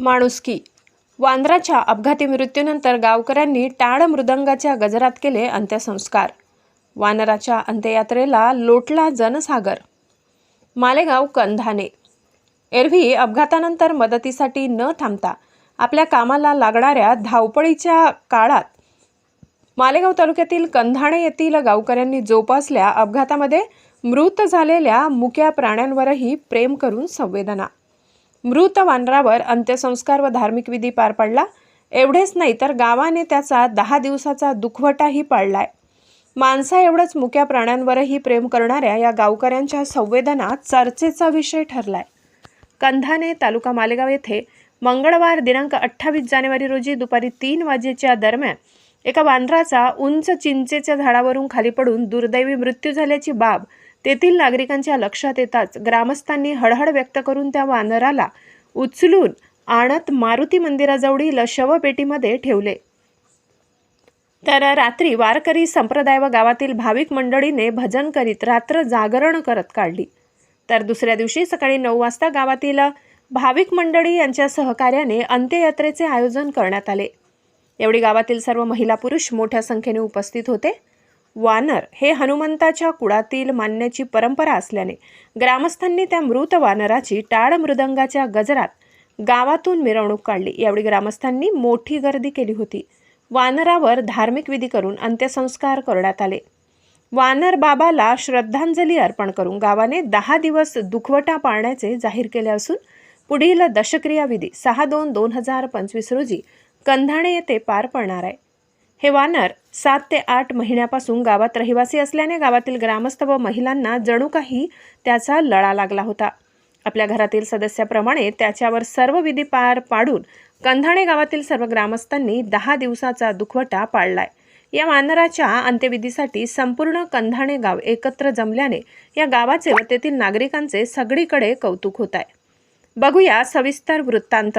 माणुसकी. वांद्राच्या अपघाती मृत्यूनंतर गावकऱ्यांनी टाळ मृदंगाच्या गजरात केले अंत्यसंस्कार. वानराच्या अंत्ययात्रेला लोटला जनसागर. मालेगाव कंधाने. एरवी अपघातानंतर मदतीसाठी न थांबता आपल्या कामाला लागणाऱ्या धावपळीच्या काळात मालेगाव तालुक्यातील कंधाणे येथील गावकऱ्यांनी जोपासल्या अपघातामध्ये मृत झालेल्या मुक्या प्राण्यांवरही प्रेम करून संवेदना. मृत वानरावर अंत्यसंस्कार व धार्मिक विधी पार पडला. एवढेच नाही तर गावाने त्याचा दहा दिवसाचा दुखवटाही पाळलाय माणसा एवढंच मुक्या प्राण्यांवरही प्रेम करणाऱ्या या गावकऱ्यांच्या संवेदना चर्चेचा विषय ठरलाय. कंधाने तालुका मालेगाव येथे मंगळवार दिनांक अठ्ठावीस जानेवारी रोजी दुपारी तीन वाजेच्या दरम्यान एका वानराचा उंच चिंचेच्या झाडावरून खाली पडून दुर्दैवी मृत्यू झाल्याची बाब तेथील नागरिकांच्या लक्षात येताच ग्रामस्थांनी हळहळ व्यक्त करून त्या वानराला उचलून आणत मारुती मंदिराजवळील शवपेटीमध्ये ठेवले. तर रात्री वारकरी संप्रदाय व गावातील भाविक मंडळीने भजन करीत रात्र जागरण करत काढली. तर दुसऱ्या दिवशी सकाळी नऊ वाजता गावातील भाविक मंडळी यांच्या सहकार्याने अंत्ययात्रेचे आयोजन करण्यात आले. एवढी गावातील सर्व महिला पुरुष मोठ्या संख्येने उपस्थित होते. वानर हे हनुमंताच्या कुळातील मानण्याची परंपरा असल्याने ग्रामस्थांनी त्या मृत वानराची टाळ मृदंगाच्या गजरात गावातून मिरवणूक काढली. यावेळी ग्रामस्थांनी मोठी गर्दी केली होती. वानरावर धार्मिक विधी करून अंत्यसंस्कार करण्यात आले. वानर बाबाला श्रद्धांजली अर्पण करून गावाने दहा दिवस दुखवटा पाळण्याचे जाहीर केले असून पुढील दशक्रिया विधी सहा दोन दोन हजार पंचवीस रोजी कंधाणे येथे पार पडणार आहे. हे वानर सात ते आठ महिन्यापासून गावात रहिवासी असल्याने गावातील ग्रामस्थ व महिलांना जणू काही त्याचा लळा लागला होता. आपल्या घरातील सदस्याप्रमाणे त्याच्यावर सर्व विधी पार पाडून कंधाणे गावातील सर्व ग्रामस्थांनी दहा दिवसाचा दुखवटा पाळलाय. या वानराच्या अंत्यविधीसाठी संपूर्ण कंधाणे गाव एकत्र जमल्याने या गावाचे व तेथील नागरिकांचे सगळीकडे कौतुक होत आहे. बघूया सविस्तर वृत्तांत.